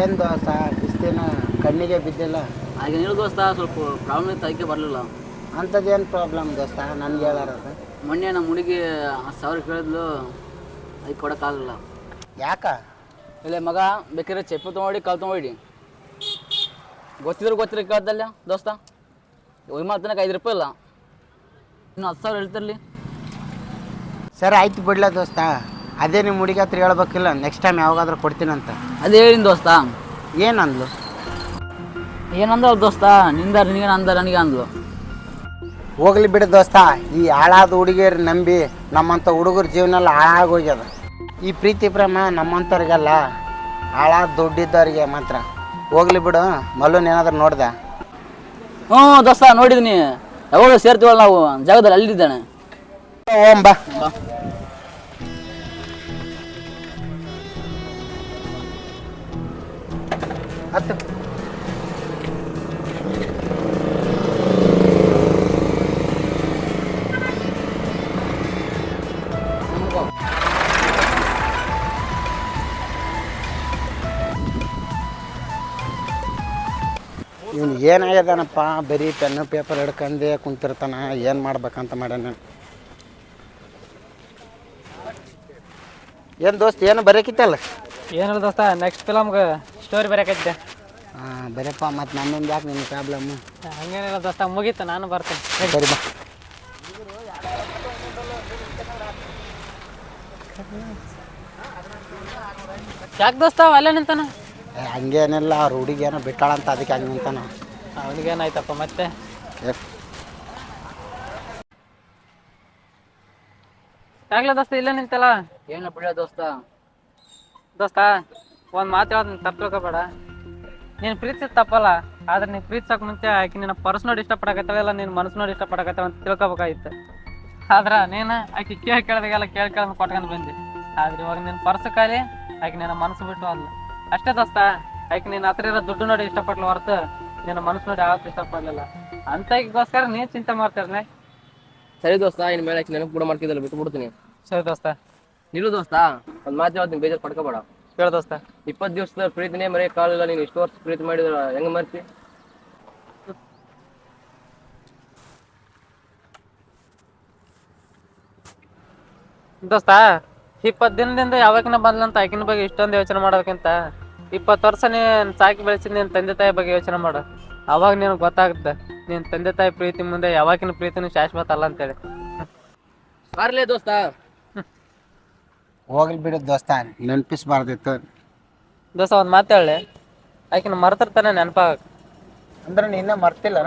ಏನು ದೋಸ್ತ? ಕ್ರಿಸ್ತಿನ ಕಣ್ಣಿಗೆ ಬಿದ್ದಿಲ್ಲ. ಹಾಗೆ ಹೇಳಿ ದೋಸ್ತ ಸ್ವಲ್ಪ ಪ್ರಾಬ್ಲಮ್ ಇತ್ತು ಅದಕ್ಕೆ ಬರಲಿಲ್ಲ. ಅಂಥದ್ದೇನು ಪ್ರಾಬ್ಲಮ್ ದೋಸ್ತ? ನನ್ಗೆ ಹೇಳಾರ ಮೊನ್ನೆ ನಮ್ಮ ಹುಡುಗಿ ಹತ್ತು ಸಾವಿರ ಕೇಳಿದ್ಲು ಅದಕ್ಕೆ ಕೊಡೋಕ್ಕಾಗಲಿಲ್ಲ ಯಾಕ? ಇಲ್ಲ ಮಗ ಬೇಕಾದ್ರೆ ಚಪ್ಪು ತೊಗೊಂಡು ಕಾಲು ತೊಗೊಂಡು. ಗೊತ್ತಿದ್ರೆ ಗೊತ್ತಿರ ಕೇಳ್ದಲ್ಲ ದೋಸ್ತ? ಹೋಗಿ ಮಾತನಕ್ಕೆ ಐದು ರೂಪಾಯಿ ಇಲ್ಲ. ಇನ್ನು ಹತ್ತು ಸಾವಿರ ಹೇಳ್ತಿರ್ಲಿ ಸರಿ ಆಯ್ತು ಬಿಡ್ಲ ದೋಸ್ತ. ಅದೇ ನಿಮ್ಮ ಹುಡುಗಿ ಹತ್ರ ಹೇಳ್ಬೇಕಿಲ್ಲ ನೆಕ್ಸ್ಟ್ ಟೈಮ್ ಯಾವಾಗಾದ್ರೂ ಕೊಡ್ತೀನಂತ ಅದೇ ಹೇಳಿನ ದೋಸ್ತ. ಏನಂದ್ಲು? ಏನಂದ ದೋಸ್ತ? ನಿಂದ ನಿನಗೆ ಅಂದ ನನಗೆ ಅಂದ್ಲು. ಹೋಗ್ಲಿ ಬಿಡು ದೋಸ್ತ ಈ ಹಾಳಾದ ಹುಡುಗಿಯರ್ ನಂಬಿ ನಮ್ಮಂಥ ಹುಡುಗರ ಜೀವನ ಹಾಳಾಗೋಗ್ಯದ ಈ ಪ್ರೀತಿ ಪ್ರೇಮ ನಮ್ಮಂಥವ್ರಿಗೆಲ್ಲ ಹಾಳಾದ ದುಡ್ಡಿದ್ದವ್ರಿಗೆ ಮಾತ್ರ. ಹೋಗ್ಲಿ ಬಿಡು ಮಲ್ಲೂನ್ ಏನಾದ್ರು ನೋಡ್ದೆ. ಹ್ಞೂ ದೋಸ್ತ ನೋಡಿದ್ದೀನಿ ಯಾವಾಗ ಸೇರ್ತೀವಲ್ಲ ನಾವು ಜಾಗದಲ್ಲಿ ಅಲ್ಲಿದ್ದಾನೆ. ಓಂ ಬಾ. ಹತ್ತು. ಇವ್ನು ಏನಾಗ್ಯದಾನಪ್ಪ? ಬರೀ ಪೆನ್ನು ಪೇಪರ್ ಹಿಡ್ಕಂಡೆ ಕುಂತಿರ್ತಾನ. ಏನು ಮಾಡ್ಬೇಕಂತ ಮಾಡ್ಯಾನ ಏನು ದೋಸ್ತ್ ಏನು ಬರೀಕಿತ್ತಲ್ಲ? ಏನಿಲ್ಲ ದೋಸ್ತ ನೆಕ್ಸ್ಟ್ ಫಿಲಮ್ಗೆ ಸ್ಟೋರಿ ಬರೆಯಕೈತೆ ಹಾಂ ಬರಪ್ಪ ಮತ್ತು ನಮ್ಮಿಂದ ಯಾಕೆ ನಿನ್ನ ಪ್ರಾಬ್ಲಮ್ಮು ಹಂಗೇನಿಲ್ಲ ದೋಸ್ತ ಮುಗೀತು ನಾನು ಬರ್ತೇನೆ. ಸರಿ. ಬಾ. ಯಾಕೆ ದೋಸ್ತ ಅಲ್ಲೇ ನಿಂತಾನ? ಏ, ಹಂಗೇನಿಲ್ಲ ಅವ್ರ ಹುಡುಗಿ ಬಿಟ್ಟಾಳ ಅಂತ ಅದಕ್ಕೆ ಹಂಗೆ ನಿಂತಾನ ಅವನಿಗೇನಾಯ್ತಪ್ಪ ಮತ್ತೆ? ಏ, ಯಾಕ್ಲ ದೋಸ್ತ ಇಲ್ಲ ನಿಂತಲ್ಲ? ಏನು ಬಿಡ ದೋಸ್ತ? ದೋಸ್ತ ಒಂದು ಮಾತು ಹೇಳೋದು ತಪ್ಪು ತಿಳ್ಕೊಬೇಡ ನೀನು ಪ್ರೀತಿ ತಪ್ಪಲ್ಲ ಆದ್ರೆ ನೀನು ಪ್ರೀತಿಸೋಕೆ ಮುಂಚೆ ಆಕೆ ನಿನ್ನ ಪರ್ಸ್ ನೋಡಿ ಇಷ್ಟಪಡಕತ್ತಲ್ಲ ನಿನ್ನ ಮನಸ್ಸು ನೋಡಿ ಇಷ್ಟಪಡಕತ್ತವ ಅಂತ ತಿಳ್ಕೊಬೇಕಾಗಿತ್ತು. ಆದ್ರೆ ನೀನು ಆಕೆ ಕೇಳಿ ಕೇಳಿದಾಗೆಲ್ಲ ಕೇಳಿ ಕೇಳಿ ಕೊಟ್ಕೊಂಡು ಬಂದಿ. ಆದ್ರೆ ಇವಾಗ ನಿನ್ನ ಪರ್ಸ್ ಖಾಲಿ ಆಕೆ ನಿನ್ನ ಮನಸ್ಸು ಬಿಟ್ಟು ಅಲ್ಲ ಅಷ್ಟೇ ದೋಸ್ತ ಆಕೆ ನಿನ್ನ ಹತ್ರ ಇರೋ ದುಡ್ಡು ನೋಡಿ ಇಷ್ಟಪಟ್ಲು ಹೊರತು ನಿನ್ನ ಮನಸ್ಸು ನೋಡಿ ಯಾವತ್ತೂ ಇಷ್ಟಪಡಲಿಲ್ಲ. ಅಂತಗೋಸ್ಕರ ನೀನು ಚಿಂತೆ ಮಾಡ್ತಿರ್ನೆ ಸರಿ ದೋಸ್ತ ಇನ್ ಮೇಲೆ ನೆನಪು ಕೂಡ ಮಾಡ್ತಿದ್ದಲ್ಲ ಬಿಟ್ಟು ಬಿಡ್ತೀನಿ ಸರಿ ದೋಸ್ತ. ನಿಲ್ಲು ದೋಸ್ತ ಒಂದು ಮಾತು ಹೇಳ್ತೀನಿ ಬೇಜಾರು ಪಡ್ಕೋಬೇಡ. ಹೇಳು ದೋಸ್ತ ಇಪ್ಪತ್ತು ದಿವಸದ ಪ್ರೀತಿನೇ ಮರೆ ಕಾಲಿಲ್ಲ ನೀನು ಇಷ್ಟು ವರ್ಷ ಪ್ರೀತಿ ಮಾಡಿದ್ರ ಹೆಂಗ ಮರ್ತಿ? ದೋಸ್ತ ಇಪ್ಪತ್ತು ದಿನದಿಂದ ಯಾವಾಗಿನ ಬಂದ್ಲಂತ ಆಕಿನ ಬಗ್ಗೆ ಇಷ್ಟೊಂದು ಯೋಚನೆ ಮಾಡೋದಕ್ಕಿಂತ ಇಪ್ಪತ್ತು ವರ್ಷ ನೀನು ಸಾಕಿ ಬೆಳೆಸಿದ ನಿನ್ನ ತಂದೆ ತಾಯಿ ಬಗ್ಗೆ ಯೋಚನೆ ಮಾಡು. ಅವಾಗ ನಿನಗೆ ಗೊತ್ತಾಗುತ್ತೆ ನಿನ್ನ ತಂದೆ ತಾಯಿ ಪ್ರೀತಿ ಮುಂದೆ ಯಾವಾಗಿನ ಪ್ರೀತಿನೂ ಶಾಶ್ವತ ಅಲ್ಲ ಅಂತೇಳಿ. ಸಾರ್ಲೇ ದೋಸ್ತ. ಹೋಗ್ಲಿ ಬಿಡು ದೋಸ್ತ ನೆನಪಿಸ್ಬಾರ್ದಿತ್ತು ದೋಸ್ತ ಒಂದು ಮಾತಾಡಲಿ ಆಕಿನ ಮರ್ತಿರ್ತಾನೆ ನೆನಪಾಗ ಅಂದ್ರೆ ನೀನ ಮರ್ತಿಲ್ಲ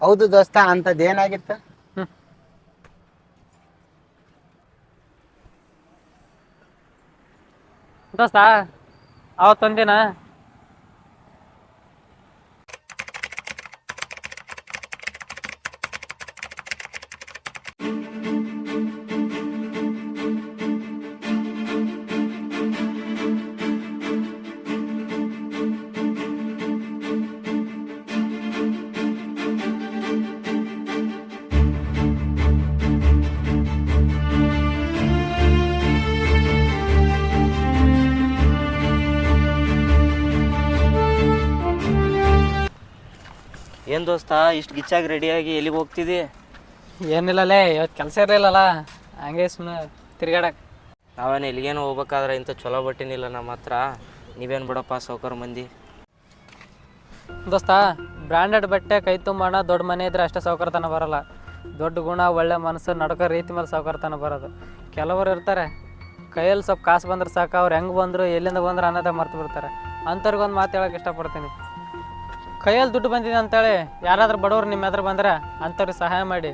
ಹೌದು ದೋಸ್ತ ಅಂಥದ್ದು ಏನಾಗಿತ್ತು? ದೋಸ್ತ ಅವತ್ತೊಂದಿನ ಏನು ದೋಸ್ತ ಇಷ್ಟು ಗಿಚ್ಚಾಗಿ ರೆಡಿಯಾಗಿ ಎಲ್ಲಿಗೆ ಹೋಗ್ತಿದ್ದಿ ಏನಿಲ್ಲಲೇ ಇವತ್ತು ಕೆಲಸ ಇರಲಿಲ್ಲಲ್ಲ ಹಂಗೆ ಸುಮ್ಮನೆ ತಿರ್ಗಾಡಕ್ಕೆ ನಾವೇನು ಎಲ್ಲಿಗೇನು ಹೋಗ್ಬೇಕಾದ್ರೆ ಇಂಥ ಚಲೋ ಬಟ್ಟಿನಿಲ್ಲ ನಮ್ಮ ಹತ್ರ. ನೀವೇನು ಬಿಡಪ್ಪ ಸೌಕರ್ ಮಂದಿ? ದೋಸ್ತ ಬ್ರ್ಯಾಂಡೆಡ್ ಬಟ್ಟೆ ಕೈ ತುಂಬಣ ದೊಡ್ಡ ಮನೆ ಇದ್ರೆ ಅಷ್ಟೇ ಸೌಕರ್ತನ ಬರಲ್ಲ. ದೊಡ್ಡ ಗುಣ ಒಳ್ಳೆ ಮನಸ್ಸು ನಡ್ಕೋ ರೀತಿ ಮೇಲೆ ಸೌಕರ್ತನ ಬರೋದು. ಕೆಲವರು ಇರ್ತಾರೆ ಕೈಯಲ್ಲಿ ಸ್ವಲ್ಪ ಕಾಸು ಬಂದ್ರೆ ಸಾಕು ಅವ್ರು ಹೆಂಗೆ ಬಂದರು ಎಲ್ಲಿಂದ ಬಂದ್ರು ಅನ್ನೋದೇ ಮರ್ತು ಬಿಡ್ತಾರೆ. ಅಂಥವ್ರಿಗೊಂದು ಮಾತು ಹೇಳೋಕೆ ಇಷ್ಟಪಡ್ತೀನಿ. ಕೈಯಲ್ಲಿ ದುಡ್ಡು ಬಂದಿದೆ ಅಂತೇಳಿ. ಯಾರಾದರೂ ಬಡವ್ರು ನಿಮ್ಮ ಎದುರು ಬಂದರೆ ಅಂಥವ್ರಿಗೆ ಸಹಾಯ ಮಾಡಿ.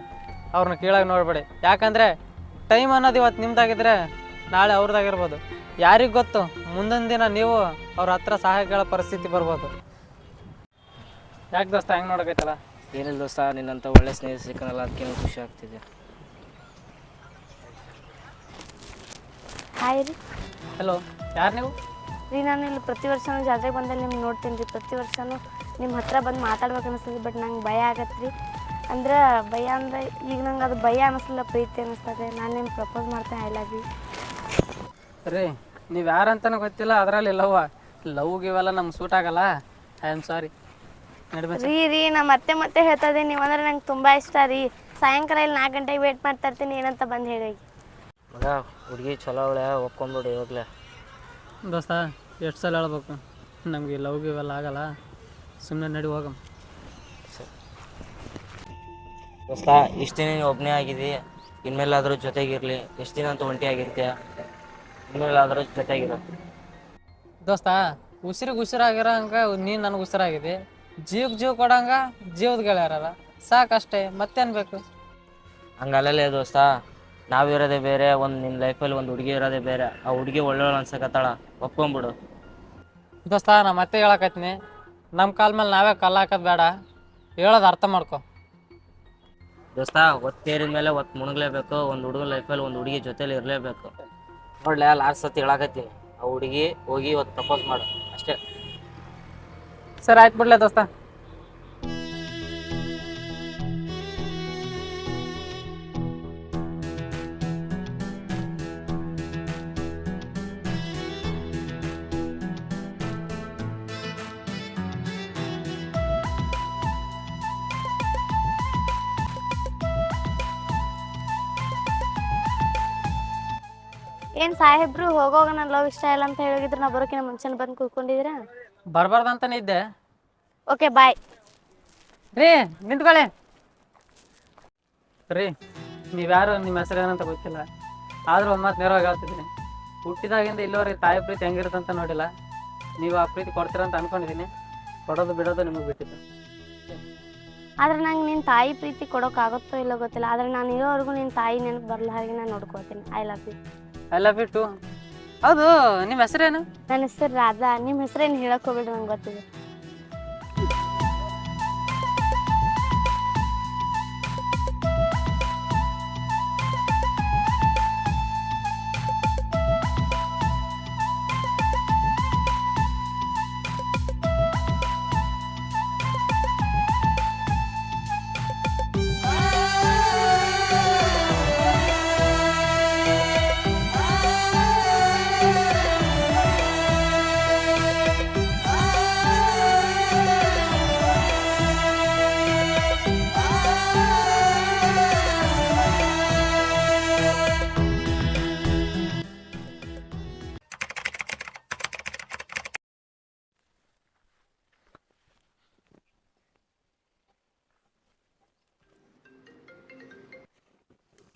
ಅವ್ರನ್ನ ಕೀಳಾಗಿ ನೋಡಬೇಡಿ. ಯಾಕಂದರೆ ಟೈಮ್ ಅನ್ನೋದು ಇವತ್ತು ನಿಮ್ದಾಗಿದ್ರೆ ನಾಳೆ ಅವ್ರದ್ದಾಗಿರ್ಬೋದು. ಯಾರಿಗೆ ಗೊತ್ತು? ಮುಂದಿನ ದಿನ ನೀವು ಅವ್ರ ಹತ್ರ ಸಹಾಯ ಕೇಳೋ ಪರಿಸ್ಥಿತಿ ಬರ್ಬೋದು. ಯಾಕೆ ದೋಸ್ತ ಹೆಂಗೆ ನೋಡೋಕೈತಲ್ಲ ಏನಿಲ್ಲ ದೋಸ್ತ ನಿನ್ನಂಥ ಒಳ್ಳೆ ಸ್ನೇಹಿತ ಸಿಕ್ಕನಲ್ಲ ಅದಕ್ಕೇನು ಖುಷಿ ಆಗ್ತಿದೆ. ಹಾಯ್ ರೀ. ಹಲೋ ಯಾರು ನೀವು? ರೀ ನಾನು ಇಲ್ಲಿ ಪ್ರತಿ ವರ್ಷನೂ ಜಾತ್ರೆಗೆ ಬಂದಲ್ಲಿ ನಿಮ್ಗೆ ನೋಡ್ತೀನಿ ರೀ. ಪ್ರತಿ ವರ್ಷನೂ ನಿಮ್ಮ ಹತ್ರ ಬಂದು ಮಾತಾಡ್ಬೇಕು ಅನಿಸ್ತದೆ ಬಟ್ ನಂಗೆ ಭಯ ಆಗತ್ತೆ ರೀ ಅಂದ್ರೆ ಭಯ ಅಂದ್ರೆ ಈಗ ನಂಗೆ ಅದು ಭಯ ಅನಿಸ್ಲಿಲ್ಲ ಪ್ರೀತಿ ಅನಿಸ್ತದೆ. ನಾನು ನಿಮ್ಗೆ ಪ್ರಪೋಸ್ ಮಾಡ್ತೇನೆ ಐ ಲವ್ ಯು ರೀ ನೀವು ಯಾರಂತನೂ ಗೊತ್ತಿಲ್ಲ ಅದರಲ್ಲಿ ಲವ್ ಲವ್ ಇವೆಲ್ಲ ನಮ್ಗೆ ಸೂಟ್ ಆಗಲ್ಲ. ಐ ಆಮ್ ಸಾರಿ ರೀ ರೀ ನಾ ಮತ್ತೆ ಮತ್ತೆ ಹೇಳ್ತಾ ಇದ್ದೀನಿ ನೀವು ಅಂದ್ರೆ ನಂಗೆ ತುಂಬ ಇಷ್ಟ ರೀ. ಸಾಯಂಕಾಲ ಇಲ್ಲಿ ನಾಲ್ಕು ಗಂಟೆಗೆ ವೇಟ್ ಮಾಡ್ತಾ ಇರ್ತೀನಿ ಏನಂತ ಬಂದು ಹೇಳಿ. ಮಗ ಹುಡುಗಿ ಚಲೋ ಅವಳೆ ಒಪ್ಕೊಂಬಿಡು ಇವಾಗಲೇ ದೋಸ್ತ ಎಷ್ಟು ಸಲ ಹೇಳ್ಬೇಕು? ನಮಗೆ ಲವ್ ಇವೆಲ್ಲ ಆಗಲ್ಲ. ಸುಮ್ಮನೆ ನಡಿ ಹೋಗಮ್ ದೋಸ್ತ ಇಷ್ಟು ದಿನ ನೀನು ಒಬ್ಬನೇ ಆಗಿದ್ದಿ ಇನ್ಮೇಲಾದ್ರೂ ಜೊತೆಗಿರಲಿ ಎಷ್ಟು ದಿನ ಅಂತ ಒಂಟಿ ಆಗಿರ್ತೀಯ ಇನ್ಮೇಲಾದ್ರೂ ಜೊತೆಗಿರು. ದೋಸ್ತ ಉಸಿರಿಗೆ ಉಸಿರಾಗಿರೋ ಹಂಗ ನೀನು ನನಗೆ ಉಸಿರಾಗಿದೆ ಜೀವಕ್ಕೆ ಜೀವ ಕೊಡಂಗ ಜೀವದ ಗೆಳೆಯರಲ್ಲ ಸಾಕಷ್ಟೇ ಮತ್ತೇನು ಬೇಕು? ಹಂಗಲ್ಲೇ ದೋಸ್ತ ನಾವಿರೋದೇ ಬೇರೆ ಒಂದು ನಿನ್ನ ಲೈಫಲ್ಲಿ ಒಂದು ಹುಡುಗಿ ಇರೋದೇ ಬೇರೆ ಆ ಹುಡುಗಿ ಒಳ್ಳೊಳ್ಳೆ ಅನ್ಸಕತ್ತಾಳ ಒಪ್ಕೊಂಬಿಡು. ದೋಸ್ತ ನಾ ಮತ್ತೆ ಹೇಳಕತ್ತೀನಿ. ನಮ್ಮ ಕಾಲ ಮೇಲೆ ನಾವೇ ಕಲ್ಲು ಹಾಕೋದು ಬೇಡ. ಹೇಳೋದು ಅರ್ಥ ಮಾಡ್ಕೊ. ದೋಸ್ತ ಒತ್ತೇರಿದ ಮೇಲೆ ಒತ್ತು ಮುಣಗ್ಲೇಬೇಕು ಒಂದು ಹುಡುಗ ಲೈಫಲ್ಲಿ ಒಂದು ಹುಡುಗಿ ಜೊತೆಲಿ ಇರಲೇಬೇಕು. ನೋಡ್ಲೆ ಲಾಸ್ಟ್ ಸತಿ ಹೇಳಾಕತ್ತೀನಿ. ಆ ಹುಡುಗಿ ಹೋಗಿ ಇವತ್ತು ಪ್ರಪೋಸ್ ಮಾಡು. ಅಷ್ಟೇ. ಸರ್ ಆಯ್ತು ಬಿಡ್ಲೆ ದೋಸ್ತ. ಸಾಹೇಬ್ರು ಹೋಗೋಗ ನನ್ ಲವ್ ಇಷ್ಟ ಇಲ್ಲ ಅಂತ ಹೇಳಿದ್ರು ನಾ ಬರೋಕಿನ ಮುಂಚೆನೆ ಬಂದು ಕೂತ್ಕೊಂಡಿದ್ದೀರಾ? ಅಂತ ಇದ್ದೆ ಓಕೆ ಬಾಯ್ ರೀ ನಿಂತ್ಕೊಳ್ಳಿ. ರೀ ನೀವ್ಯಾರು ನಿಮ್ಮ ಹೆಸರು ಏನಂತ ಗೊತ್ತಿಲ್ಲ. ಆದ್ರೂ ಒಂದು ಮಾತು ನೇರವಾಗಿ ಹೇಳ್ತಿದ್ದೀನಿ. ಹುಟ್ಟಿದಾಗಿಂದ ಇಲ್ಲಿವರೆಗೆ ತಾಯಿ ಪ್ರೀತಿ ಹೆಂಗಿರುತ್ತಂತ ನೋಡಿಲ್ಲ. ನೀವು ಆ ಪ್ರೀತಿ ಕೊಡ್ತೀರಂತ ಅನ್ಕೊಂಡಿದ್ದೀನಿ. ಕೊಡೋದು ಬಿಡೋದು ನಿಮಗೆ ಬಿಟ್ಟಿದ್ದು. ಆದ್ರೆ ನಂಗೆ ನಿನ್ನ ತಾಯಿ ಪ್ರೀತಿ ಕೊಡೋಕ್ಕಾಗುತ್ತೋ ಇಲ್ಲೋ ಗೊತ್ತಿಲ್ಲ. ಆದ್ರೆ ನಾನು ಇರೋವರೆಗೂ ನಿನ್ನ ತಾಯಿ ನೆನಪು ಬರಲ್ಲ ಹಾಗೆ ನಾನು ನೋಡ್ಕೋತೀನಿ. I love you I love you ಹೌದು, ನಿಮ್ಮ ಹೆಸರೇನು? ನನ್ನ ಹೆಸರು ರಾಧಾ. ನಿಮ್ಮ ಹೆಸರೇನು ಹೇಳಕ್ ಹೋಗ್ಬೇಡಿ ನಂಗೆ ಗೊತ್ತಿದೆ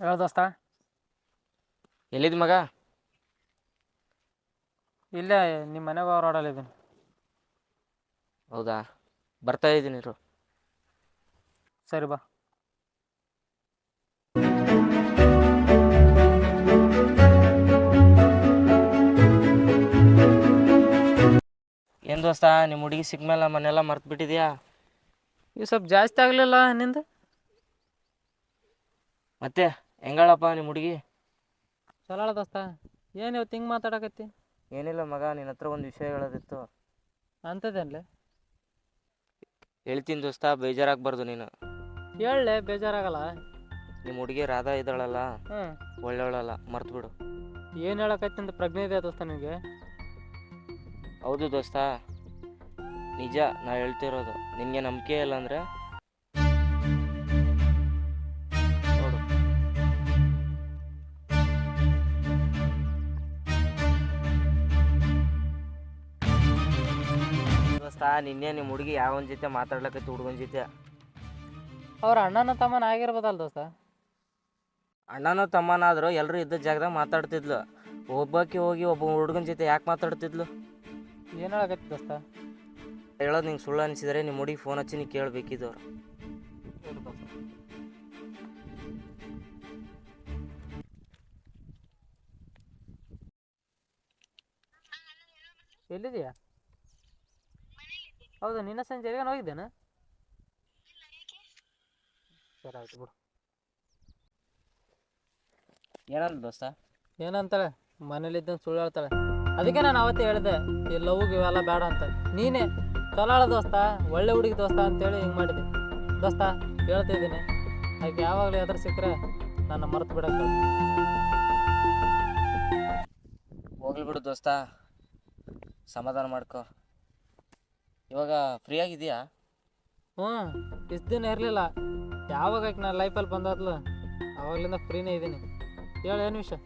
ಹೇಳ ದೋಸ್ತ. ಎಲ್ಲಿದ್ ಮಗ? ಇಲ್ಲೇ ನಿಮ್ಮ ಮನೆಗೆ ರೋಡಲ್ಲಿದ್ದೀನಿ ಹೌದಾ? ಬರ್ತಾ ಇದ್ದೀನಿ ಇರು. ಸರಿ ಬಾ. ಏನು ದೋಸ್ತ ನಿಮ್ಮ ಹುಡುಗಿ ಸಿಕ್ಮೇಲೆ ಮನೆಲ್ಲ ಮರ್ತು ಬಿಟ್ಟಿದ್ಯಾ ಇವು ಸ್ವಲ್ಪ ಜಾಸ್ತಿ ಆಗಲಿಲ್ಲ ನಿಂದು? ಮತ್ತೆ? ಹೆಂಗಳಪ್ಪ ನಿಮ್ಮ ಹುಡುಗಿ? ಚಲೋ ದೋಸ್ತ ಏನು ಇವತ್ತು ಹಿಂಗೆ ಮಾತಾಡಕತ್ತಿ? ಏನಿಲ್ಲ ಮಗ ನಿನ್ನ ಹತ್ರ ಒಂದು ವಿಷಯ ಹೇಳೋದಿತ್ತು. ಅಂತದೇನ್ಲೆ ಹೇಳ್ತೀನಿ ದೋಸ್ತ ಬೇಜಾರಾಗಬಾರ್ದು ನೀನು. ಹೇಳಲೆ ಬೇಜಾರಾಗಲ್ಲ? ನಿಮ್ಮ ಹುಡುಗಿ ರಾಧಾ ಇದ್ದಾಳಲ್ಲ? ಹ್ಞೂ ಒಳ್ಳೆಯವಳಲ್ಲ ಮರ್ತು ಬಿಡು ಏನು ಹೇಳಕತ್ತಿ ಅಂತ ಪ್ರಜ್ಞೆ ಇದೆ ದೋಸ್ತ ನಿಮಗೆ ಹೌದು ದೋಸ್ತ ನಿಜ ನಾ ಹೇಳ್ತಿರೋದು. ನಿನಗೆ ನಂಬಿಕೆ ಇಲ್ಲ ಅಂದರೆ ನಿನ್ನೆ ನಿಮ್ಮ ಹುಡುಗಿ ಯಾವನ ಜೊತೆ ಮಾತಾಡ್ಲಕತ್ತಿ ಹುಡುಗನ ಜೊತೆ. ಅವ್ರ ಅಣ್ಣನ ತಮ್ಮನ ಆಗಿರ್ಬೋದಲ್ಲ ದೋಸ್ತ? ಅಣ್ಣನ ತಮ್ಮನಾದ್ರು ಎಲ್ಲರೂ ಇದ್ದ ಜಾಗದಾಗ ಮಾತಾಡ್ತಿದ್ಲು. ಒಬ್ಬಾಕಿ ಹೋಗಿ ಒಬ್ಬ ಹುಡುಗನ ಜೊತೆ ಯಾಕೆ ಮಾತಾಡ್ತಿದ್ಲು? ಏನು ಹೇಳಕತ್ತಿ ದೋಸ್ತ? ಹೇಳೋದು ನಿಂಗೆ ಸುಳ್ಳು ಅನಿಸಿದರೆ ನಿಮ್ಮ ಹುಡುಗಿ ಫೋನ್ ಹಚ್ಚಿ ನೀ ಕೇಳಬೇಕಿದ್ದವ್ರು ಎಲ್ಲಿದೆಯಾ? ಹೌದು ನಿನ್ನ ಸಂಜೆ ಎಲ್ಲಿಗಾನ ಹೋಗಿದ್ದೇನೆ. ಸರಿ ಆಯ್ತು ಬಿಡು. ಏನಂತ ದೋಸ್ತ? ಏನಂತಾಳೆ? ಮನೇಲಿದ್ದಂಗೆ ಸುಳ್ಳು ಹೇಳ್ತಾಳೆ ಅದಕ್ಕೆ ನಾನು ಅವತ್ತೇ ಹೇಳಿದೆ ಈ ಲವ್ಗೆ ಇವೆಲ್ಲ ಬೇಡ ಅಂತ. ನೀನೇ ಚಲಾಳ ದೋಸ್ತ ಒಳ್ಳೆ ಹುಡುಗಿ ದೋಸ್ತ ಅಂತೇಳಿ ಹಿಂಗೆ ಮಾಡಿದೆ. ದೋಸ್ತ ಹೇಳ್ತಾ ಇದ್ದೀನಿ. ಅದಕ್ಕೆ ಯಾವಾಗಲೂ ಎದುರು ಸಿಕ್ಕರೆ ನನ್ನ ಮರೆತು ಬಿಡಕ್ಕೆ ಹೋಗ್ಲಿ ಬಿಡು ದೋಸ್ತ. ಸಮಾಧಾನ ಮಾಡ್ಕೊ. ಇವಾಗ ಫ್ರೀ ಆಗಿದೆಯಾ ಹ್ಞೂ ಇಷ್ಟು ದಿನ ಇರಲಿಲ್ಲ. ಯಾವಾಗ ಆಕೆ ನಾನು ಲೈಫಲ್ಲಿ ಬಂದಾದ್ಲು? ಅವಾಗಲಿಂದ ಫ್ರೀನೇ ಇದ್ದೀನಿ. ಹೇಳು ಏನು ವಿಷಯ?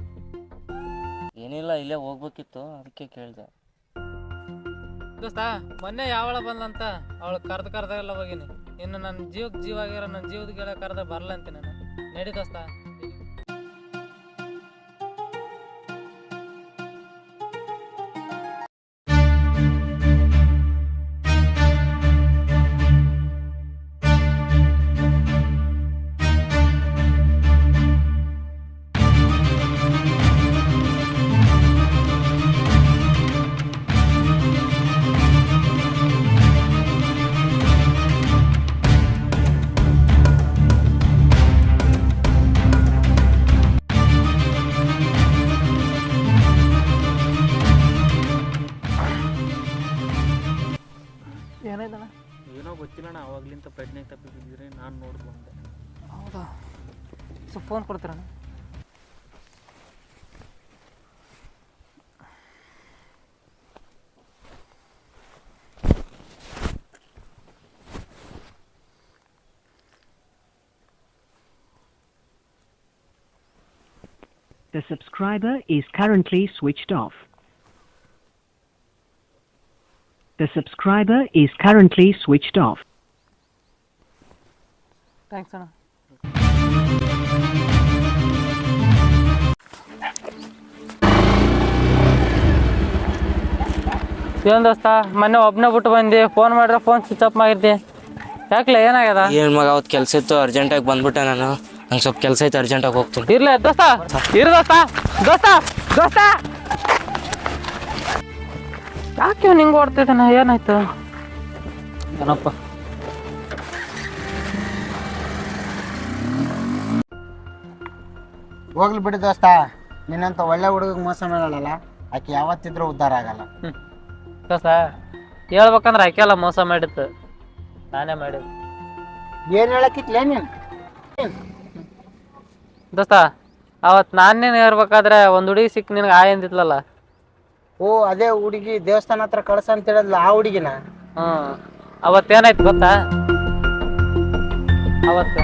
ಏನಿಲ್ಲ ಇಲ್ಲೇ ಹೋಗ್ಬೇಕಿತ್ತು ಅದಕ್ಕೆ ಕೇಳಿದೆ. ದೋಸ್ತ ಮೊನ್ನೆ ಯಾವಳ ಬಂದಂತ ಅವಳು ಕರ್ದು ಕರ್ದಾಗೆಲ್ಲ ಹೋಗಿನಿ. ಇನ್ನು ನನ್ನ ಜೀವಕ್ಕೆ ಜೀವ ಆಗಿರೋ ನನ್ನ ಜೀವದ ಗಿಡ ಕರೆದ ಬರಲ್ಲ ಅಂತೀನಿ ನಾನು. ನಡಿ ದೋಸ್ತ. ಅವಾಗ್ಲಿಂತ ಪ್ರಜ್ಞೆಗೆ ತಪ್ಪಿ ಬಿದ್ದಿದ್ರೆ ನಾನು ನೋಡಿ ಬಂದೆ ಹೌದಾ ಸ್ವಲ್ಪ ಫೋನ್ ಕೊಡ್ತೀರಣ್ಣ The subscriber is currently switched off. The subscriber is currently switched off. Thanks ಅಣ್ಣ ಏನು ದೋಸ್ತ ಮೊನ್ನೆ ಒಬ್ಬನೇ ಬಿಟ್ಟು ಬಂದು ಫೋನ್ ಮಾಡಿದ್ರೆ ಫೋನ್ ಸ್ವಿಚ್ ಆಫ್ ಮಾಡಿದ್ದೆ. ಯಾಕಲ್ಲ ಏನಾಗ್ಯದ? ಏನ್ ಮಗ ಅವತ್ತು ಕೆಲಸ ಇತ್ತು ಅರ್ಜೆಂಟಾಗಿ ಬಂದ್ಬಿಟ್ಟೆ ನಾನು. ನಂಗೆ ಸ್ವಲ್ಪ ಕೆಲಸ ಐತೆ ಅರ್ಜೆಂಟಾಗಿ ಹೋಗ್ತೀನಿ. ಇರ್ಲ ದೋಸ್ತ ಇರ್ ದೋಸ್ತ ದೋಸ್ತ ದೋಸ್ತ. ಯಾಕೆ ನಿಂಗೆ ಓಡ್ತಿದ್ದಾನ ಏನಾಯ್ತು? ಏನಪ್ಪ? ಹೋಗ್ಲಿ ಬಿಡಿ ದೋಸ್ತ. ನಿನ್ನಂತ ಒಳ್ಳೆ ಹುಡುಗ ಮೋಸ ಮಾಡಲ್ಲ ಆಕೆ ಯಾವತ್ತಿದ್ರೂ ಉದ್ಧಾರ ಆಗಲ್ಲ. ದೋಸ್ತ ಹೇಳ್ಬೇಕಂದ್ರೆ ಆಕೆಲ್ಲ ಮೋಸ ಮಾಡಿತ್ತು ನಾನೇ ಮಾಡಿದ್ದು. ಏನ್ ಹೇಳಕ್ಕಿತ್ಲೇ ನೀನ್? ದೋಸ್ತ ಅವತ್ ನಾನೇನು ಇರ್ಬೇಕಾದ್ರೆ ಒಂದು ಹುಡುಗಿ ಸಿಕ್ ನಿನಗೆ ಆಯ್ ಅಂದಿದ್ಲಲ್ಲ ಓ ಅದೇ ಹುಡುಗಿ ದೇವಸ್ಥಾನ ಹತ್ರ ಕಳ್ಸ ಅಂತ ಹೇಳಿದ್ಲ ಆ ಹುಡುಗಿನ? ಹ್ಮ್. ಅವತ್ತೇನಾಯ್ತು ಗೊತ್ತಾ? ಅವತ್ತು